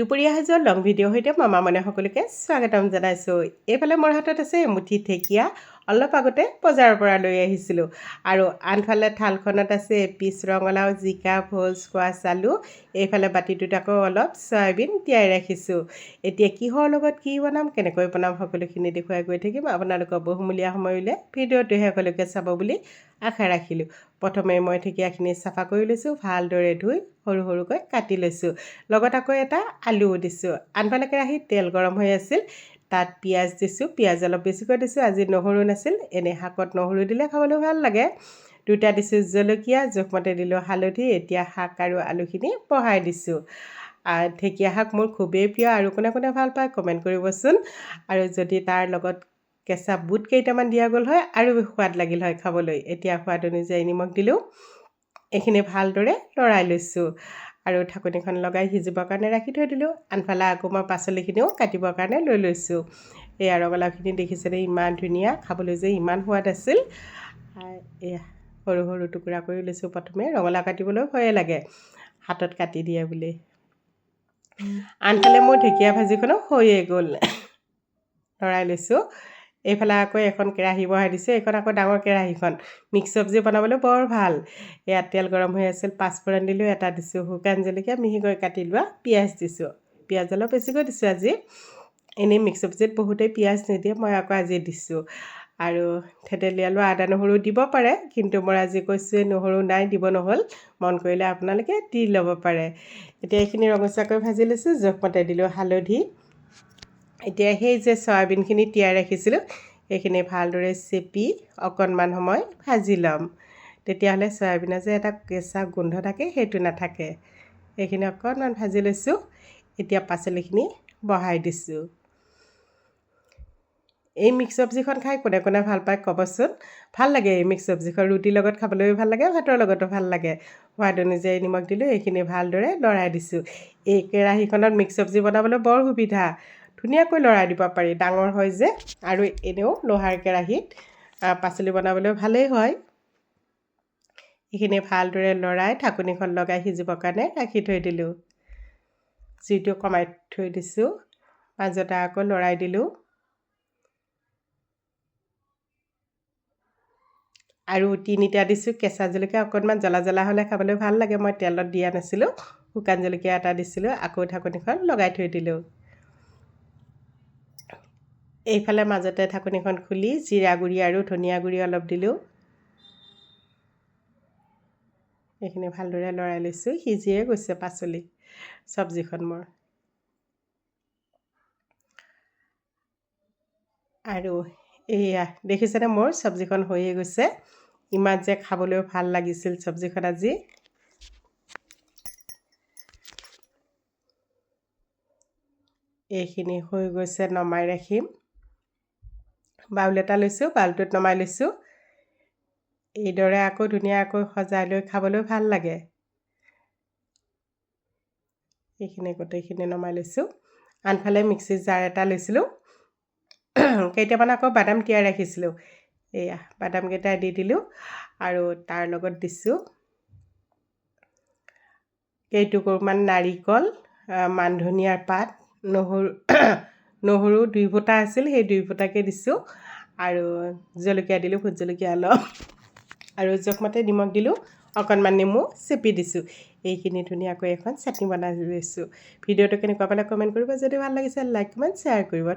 দুপৰীয়া সাজৰ long video সৈতে মামা মনে সকলোকে স্বাগতম জনাইছোঁ। এইফালে মোৰ হাতত আছে এমুঠি ঢেকীয়া অলপ আগতে বজাৰৰ পৰা লৈ আহিছিলোঁ। আৰু আনফালে থালখনত আছে এপিচ ৰঙালাও জিকা ভোল স্কোৱাচ আলু। এইফালে বাতিটোত আকৌ অলপ চয়াবিন তিয়াই ৰাখিছোঁ। এতিয়া কিহৰ লগত কি বনাম কেনেকৈ বনাম সকলোখিনি দেখুৱাই গৈ থাকিম। আপোনালোকৰ বহুমূলীয়া সময় উলিয়াই ভিডিঅ'টো শেষলৈকে চাব বুলি আশা ৰাখিলোঁ। প্ৰথমে মই ঢেকীয়াখিনি চাফা কৰি লৈছোঁ ভালদৰে ধুই সৰু সৰুকৈ কাটি লৈছোঁ। লগত আকৌ এটা আলুও দিছোঁ। আনফালে কেৰাহীত তেল গৰম হৈ আছিল। তাত পিঁয়াজ দিছোঁ পিঁয়াজ অলপ বেছিকৈ দিছোঁ আজি নহৰু নাছিল এনেই শাকত নহৰু দিলে খাবলৈ ভাল লাগে। দুটা দিছোঁ জলকীয়া জোখমতে দিলোঁ হালধি এতিয়া শাক আৰু আলুখিনি বহাই দিছোঁ। ঢেকীয়া শাক মোৰ খুবেই প্ৰিয় আৰু কোনে কোনে ভাল পায় কমেণ্ট কৰিবচোন। আৰু যদি তাৰ লগত কেঁচা বুট কেইটামান দিয়া গ'ল হয় আৰু সোৱাদ লাগিল হয় খাবলৈ এতিয়া সোৱাদ অনুযায়ী নিমখ দিলোঁ। এইখিনি ভালদৰে লৰাই লৈছোঁ। আৰু ঢাকনিখন লগাই সিজিবৰ কাৰণে ৰাখি থৈ দিলোঁ। আনফালে আকৌ মই পাচলিখিনিও কাটিবৰ কাৰণে লৈ লৈছোঁ। এয়া ৰঙালাওখিনি দেখিছেনে? ইমান ধুনীয়া। খাবলৈ যে ইমান সোৱাদ আছিল। এয়া সৰু সৰু টুকুৰা কৰি লৈছোঁ প্ৰথমে। ৰঙালাও কাটিবলৈ ভয়ে লাগে। হাতত কাটি দিয়ে বুলি। আনফালে মোৰ ঢেকীয়া ভাজিখনো হৈয়ে গ'ল। লৰাই লৈছোঁ। এইফালে আকৌ এখন কেৰাহী বহাই দিছোঁ এইখন আকৌ ডাঙৰ কেৰাহীখন। মিক্স চব্জি বনাবলৈ বৰ ভাল। ইয়াত তেল গৰম হৈ আছিল পাঁচফোৰণ দিলোঁ এটা দিছোঁ শুকান জলকীয়া মিহিকৈ কাটি লোৱা পিঁয়াজ দিছোঁ। পিঁয়াজ অলপ বেছিকৈ দিছোঁ আজি। এনেই মিক্স চব্জিত বহুতেই পিঁয়াজ নিদিয়ে মই আকৌ আজি দিছোঁ। আৰু থেতেলিয়ালো আদা নহৰু দিব পাৰে কিন্তু মই আজি কৈছোঁৱে নহৰু নাই দিব নহ'ল। মন কৰিলে আপোনালোকে দি ল'ব পাৰে। এতিয়া এইখিনি ৰঙচুৱাকৈ ভাজি লৈছোঁ জোখমতে দিলোঁ হালধি। এতিয়া সেই যে চয়াবিনখিনি তিয়াই ৰাখিছিলোঁ সেইখিনি ভালদৰে চেপি অকণমান সময় ভাজি ল'ম। তেতিয়াহ'লে চয়াবিনৰ যে এটা কেঁচা গোন্ধ থাকে সেইটো নাথাকে। এইখিনি অকণমান ভাজি লৈছোঁ। এতিয়া পাচলিখিনি বহাই দিছোঁ। এই মিক্স চব্জিখন খাই কোনে কোনে ভাল পায় ক'বচোন? ভাল লাগে এই মিক্স চব্জিখন। ৰুটিৰ লগত খাবলৈও ভাল লাগে ভাতৰ লগতো ভাল লাগে। সোৱাদ অনুযায়ী নিমখ দিলোঁ এইখিনি ভালদৰে লৰাই দিছোঁ। এই কেৰাহীখনত মিক্স চব্জি বনাবলৈ বৰ সুবিধা। ধুনীয়াকৈ লৰাই দিব পাৰি ডাঙৰ হয় যে। আৰু এনেও লোহাৰ কেৰাহীত পাচলি বনাবলৈ ভালেই হয়। এইখিনি ভালদৰে লৰাই ঢাকনিখন লগাই সিজিবৰ কাৰণে ৰাখি থৈ দিলোঁ। জুইটো কমাই থৈ দিছোঁ মাজতে আকৌ লৰাই দিলোঁ। আৰু তিনিটা দিছোঁ কেঁচা জলকীয়া অকণমান জ্বলা জ্বলা হ'লে খাবলৈ ভাল লাগে। মই তেলত দিয়া নাছিলোঁ শুকান জলকীয়া এটা দিছিলোঁ আকৌ ঢাকনিখন লগাই থৈ দিলোঁ। এইফালে মাজতে ঢাকনিখন খুলি জিৰা গুড়ি আৰু ধনিয়া গুড়ি অলপ দিলোঁ। এইখিনি ভালদৰে লৰাই লৈছোঁ সিজিয়ে গৈছে পাচলি চব্জিখন মোৰ। আৰু এয়া দেখিছেনে মোৰ? চব্জিখন হৈয়ে গৈছে। ইমান যে খাবলৈও ভাল লাগিছিল চব্জিখন আজি। এইখিনি হৈ গৈছে নমাই ৰাখিম। বাউল এটা লৈছোঁ বাউলটোত নমাই লৈছোঁ। এইদৰে আকৌ ধুনীয়াকৈ সজাই লৈ খাবলৈ ভাল লাগে। এইখিনি গোটেইখিনি নমাই লৈছোঁ। আনফালে মিক্সিৰ জাৰ এটা লৈছিলোঁ। কেইটামান আকৌ বাদাম তিয়াই ৰাখিছিলোঁ। এয়া বাদামকেইটা দি দিলোঁ আৰু তাৰ লগত দিছোঁ কেইটুকুৰমান নাৰিকল মান ধনিয়াৰ পাত নহৰু নহৰু দুই ফুটা আছিল, সেই দুই ফুটাকে দিছোঁ আৰু জলকীয়া দিলোঁ, ভোট জলকীয়া অলপ। আৰু জোখমতে নিমখ দিলোঁ, অকণমান নেমু চেপি দিছোঁ। এইখিনি ধুনীয়াকৈ এখন চাটনি বনাই লৈছোঁ। ভিডিঅ'টো কেনেকুৱা পালে কমেণ্ট কৰিব। যদি ভালো লাগিছে, লাইক, কমেণ্ট, শ্বেয়াৰ কৰিব।